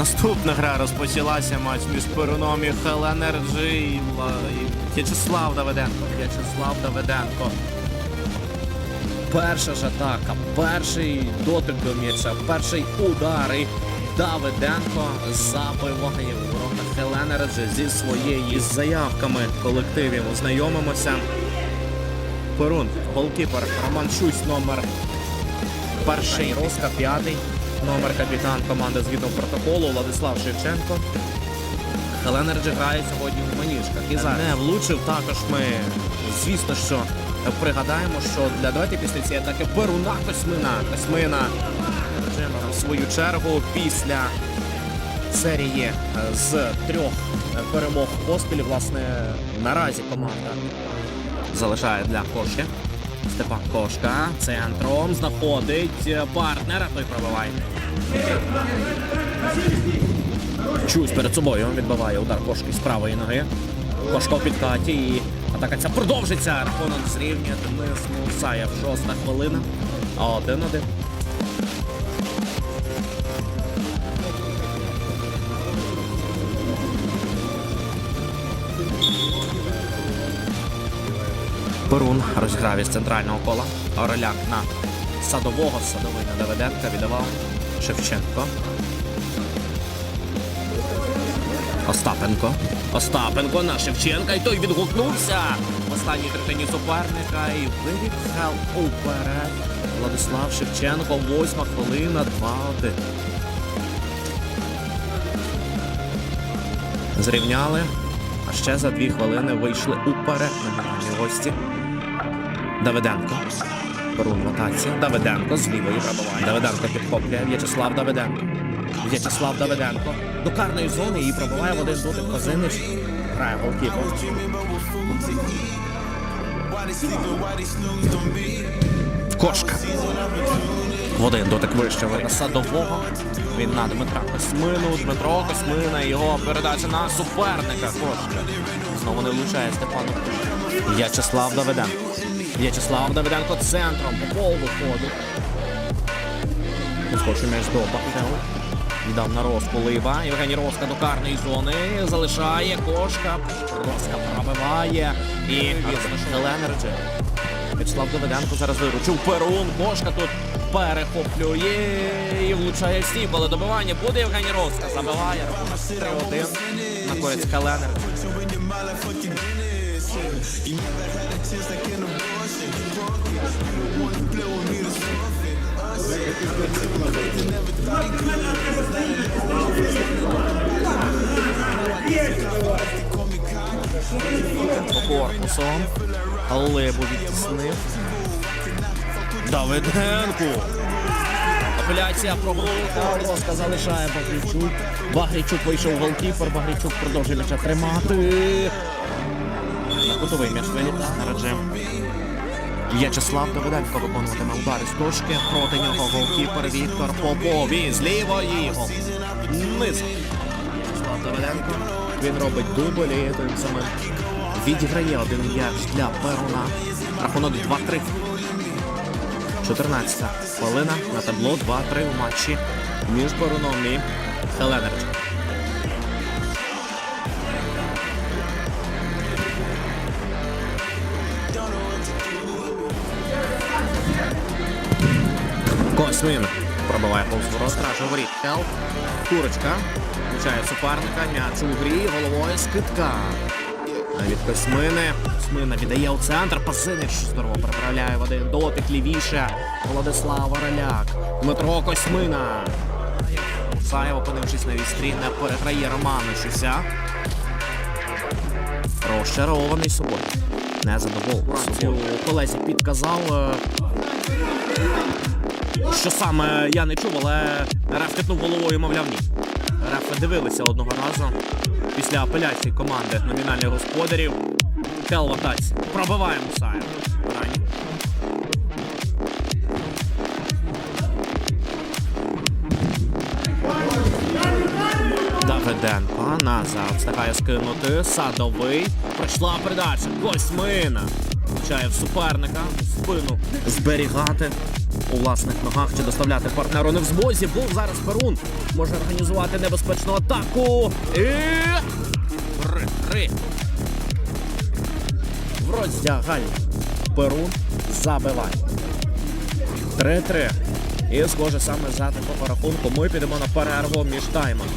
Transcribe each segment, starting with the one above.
Наступна гра розпочалася матч між Перуном і Хеленерджі і В'ячеслав Давиденко. В'ячеслав Давиденко. Перша ж атака, перший дотик до м'яча, перший удар і Давиденко забиває ворота Хеленерджі зі своєї заявками колективів. Ознайомимося. Перун, голкіпер, Роман Шусь, номер перший, Роска, п'ятий, номер капітан команди згідно протоколу Владислав Шевченко. Хеленерджі грає сьогодні в маніжках. І зараз не влучив. Також ми, звісно, що пригадаємо, що для давайте після цієї атаки Перуна Косьмина. Косьмина в свою чергу після серії е, з трьох перемог поспіль, власне, наразі команда залишає для Кошки. Степан Кошка центром знаходить партнера, той пробиває. Чусь перед собою відбиває удар кошки з правої ноги. Кошка в підкаті і атака ця продовжиться. Рахунок зрівнює Денис Мусаєв. Шоста хвилина. Один-один. Перун розіграв із центрального кола. Ороляк на садового, садовий на Давиденка віддавав Шевченко. Остапенко. Остапенко на Шевченка. І той відгукнувся. В останній третині суперника і хел уперед. Владислав Шевченко, восьма хвилина, 2-1. Зрівняли. А ще за дві хвилини вийшли уперед номінальні гості. Давиденко. Перун в. Давиденко з лівої пробиває. Давиденко підхоплює. В'ячеслав Давиденко. В'ячеслав Давиденко. До карної зони і пробиває в один дотик Козинич. Грає голкіпер. Кошка. В один дотик вище на садового. Він на Дмитра Космину. Дмитро Космина. Його передача на суперника. Кошка. Знову не влучає Степану. В'ячеслав Давиденко. В'ячеслав Давиденко центром по полу виходить. Скочив м'яч до Бахтел. Віддав на Роску Либа. Євгеній Роска до карної зони. Залишає кошка. Роска пробиває. І що В'ячеслав Давиденко зараз виручив. Перун. Кошка тут перехоплює і влучає в стіп, але добивання буде Євгеній Роска. Забиває. Рахунок 3-1 на користь Хеленерджі. По корпусом. Лебу відтіснив. Давиденку. Апеляція. Роска залишає Багрічук. Багрічук вийшов голкіпер. Багрічук продовжує м'яча тримати. Кутовий м'яч вилітає на Раджем. В'ячеслав Давиденко виконуватиме удари з точки. Проти нього голкіпер Віктор Попов. І з лівої. Низ. В'ячеслав Давиденко. Він робить дубль і тим самим відіграє один м'яч для Перуна. Рахунок 2-3. 14 хвилина на табло 2-3 у матчі між Перуном і Хеленерджем. Космин пробиває повз ворот, стражу воріт. Курочка. Включає суперника. М'яч у грі. Головою скидка. Від Космини. Космина віддає у центр. Пасинич здорово приправляє в один дотик лівіше. Владислав Ороляк. Дмитро Космина. Саєв, опинившись на вістрі, не переграє Роману Щуся. Розчарований собою. Незадоволений собою. Колесі підказав. Що саме я не чув, але Реф китнув головою, мовляв, ні. Реф дивилися одного разу після апеляції команди номінальних господарів. Хел в атаці. Пробиває Мусаєв. Давиденко назад встигає скинути. Садовий. Прийшла передача. Косьмина. Включає в суперника. Спину зберігати. У власних ногах чи доставляти партнеру не в змозі. Був зараз Перун. Може організувати небезпечну атаку. І... Три, три. В роздяганні. Перун забиває. 3-3. І схоже саме за такого рахунку ми підемо на перерву між таймами.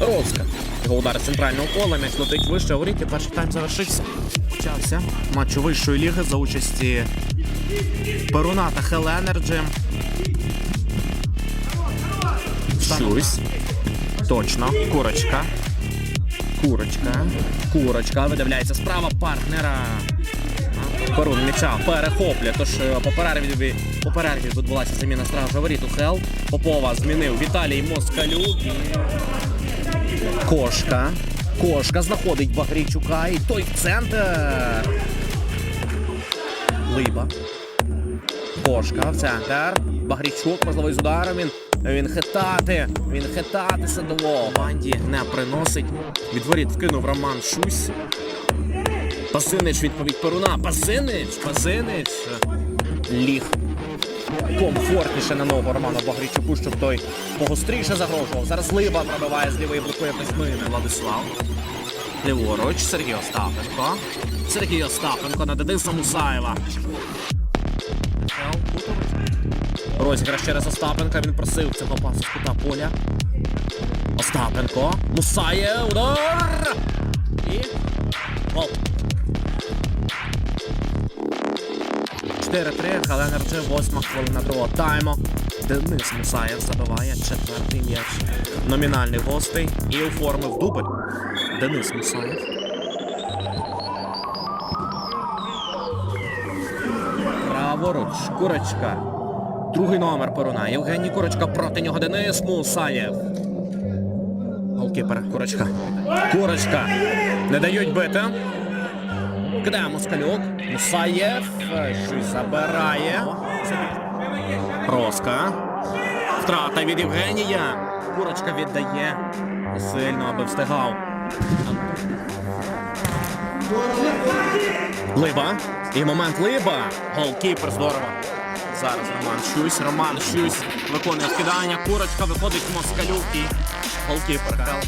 Роцька. Його удар центрального кола, м'яч летить вище у ріті. Перший тайм завершився. Почався матч вищої ліги за участі Перуна та Хел Енерджі. Щусь. Точно. Курочка. Курочка. Курочка. Видивляється справа партнера. Перун м'яча перехоплює. Тож е, по перерві, по перерві відбулася заміна стража воріт у Хел. Попова змінив Віталій Москалюк. Кошка. Кошка знаходить Багрійчука і той в центр. Либа. Кошка в центр. Багрійчук, можливо, з ударом він. Він хитати. Він хитати садово. Банді не приносить. Від воріт вкинув Роман Шусь. Пасинич відповідь Перуна. Пасинич! Пасинич! Ліг комфортніше на ногу Роману Багрійчуку, щоб той погостріше загрожував. Зараз Либа пробиває з лівої блокує Письмини. Владислав. Ліворуч, Сергій Остапенко. Сергій Остапенко на Дениса Мусаєва. Розіграш через Остапенка. Він просив цього пасу з кута поля. Остапенко. Мусаєв. Удар! І. Гол. 4-3, Гален Ерджи, восьма хвилина другого тайму. Денис Мусаєв забиває четвертий м'яч. Номінальний гостей і оформив дубль. Денис Мусаєв. Праворуч, Курочка. Другий номер Перуна. Євгеній Курочка проти нього Денис Мусаєв. Голкіпер, Курочка. Курочка. Не дають бити. Кидає Москалюк. Мусаєв. Щось забирає. Роска. Втрата від Євгенія. Курочка віддає. Сильно, аби встигав. Либа. І момент Либа. Голкіпер здорово. Зараз Роман Щусь. Роман Щусь виконує вкидання. Курочка виходить Москалюк і голкіпер. Хел.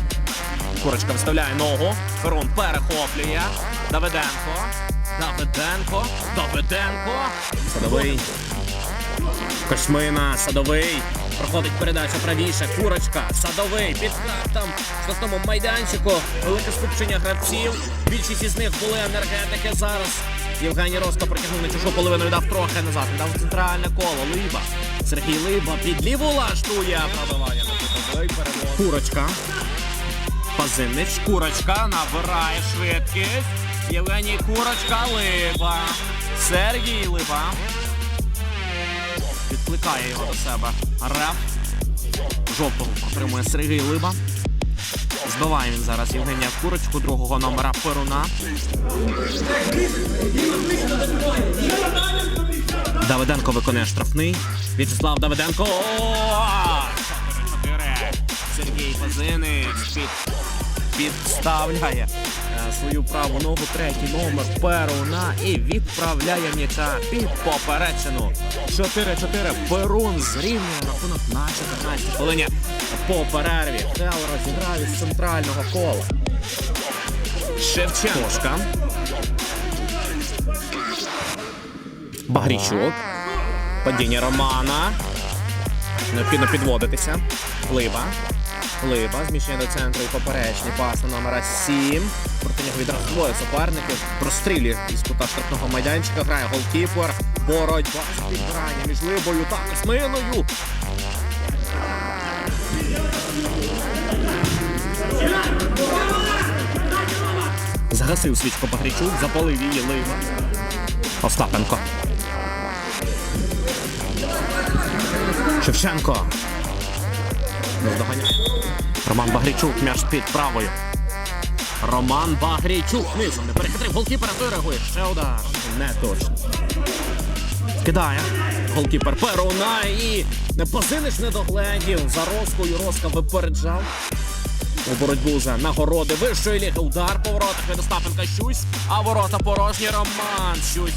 Курочка вставляє ногу. Перун перехоплює. Давиденко. Давиденко. Давиденко. Садовий. Кошмина. Садовий. Проходить передача правіше. Курочка. Садовий. Під там в штатному майданчику. Велике скупчення гравців. Більшість із них були енергетики зараз. Євгеній Роско притягнув на чужу половину і дав трохи назад. Дав центральне коло. Либа. Сергій Либа під ліву лаштує. Пробивання на перевод. Курочка. Пазинич, курочка набирає швидкість. Євгеній Курочка, Либа. Сергій Либа. Відкликає його до себе. Реф. Жовтого отримує Сергій Либа. Збиває він зараз Євгенія Курочку, другого номера Перуна. Давиденко виконує штрафний. В'ячеслав Давиденко. О! 4-4. Сергій Пазинич під, підставляє е, свою праву ногу, третій номер Перуна і відправляє м'яча під поперечину. 4-4. Перун зрівнює рахунок на 14 хвилині. По перерві Хел розіграв із центрального кола. Шевченко. Багрічук. Падіння Романа. Необхідно підводитися. Либа. Либа. Зміщення до центру і поперечний пас номера 7. Проти нього відразу двоє суперників. Прострілює із кута штрафного майданчика. Грає голкіпер. Боротьба за підбирання між Либою та Косминою. Загасив свічку Багрічук, запалив її Либа. Остапенко. Шевченко. Наздоганяє. Роман Багрійчук, м'яч під правою. Роман Багрійчук низом не перехитрив. Голкіпер вирагує. Ще удар. Не точно. Кидає. Голкіпер Перуна і не позиниш не догледів. За Роскою Роска випереджав. У боротьбу за нагороди вищої ліги. Удар по воротах від Остапенка Щусь. А ворота порожні Роман Щусь.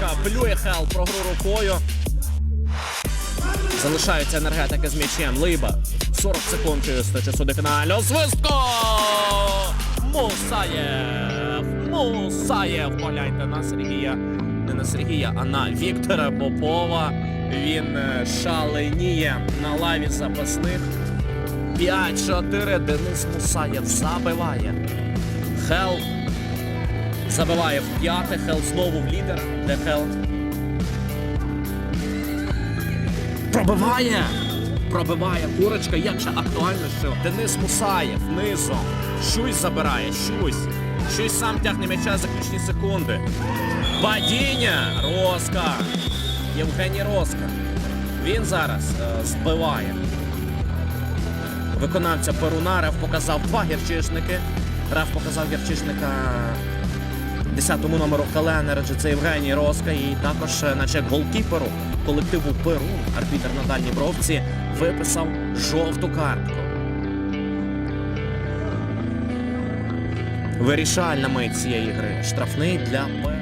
Роска, плює Хел про гру рукою. Залишаються енергетики з м'ячем. Либа. 40 секунд чисто часу до фіналю. Свистко! Мусаєв! Мусаєв! Погляньте на Сергія. Не на Сергія, а на Віктора Попова. Він е, шаленіє на лаві запасних. 5-4. Денис Мусаєв забиває. Хел забиває в п'яте. Хел знову в лідер. Де Хел? Пробиває! Пробиває курочка, як же актуально, що Денис Мусаєв низом. Щусь забирає, щусь. Щусь сам тягне м'яча заключні секунди. Падіння! Роска! Євгеній Роска. Він зараз е, збиває. Виконавця Перуна Реф показав два гірчишники. Реф показав гірчишника 10-му номеру Хеленереджі, це Євгеній Роска. І також е, на чек голкіперу колективу Перу арбітер на дальній бровці виписав жовту картку. Вирішальна мить цієї гри. Штрафний для П.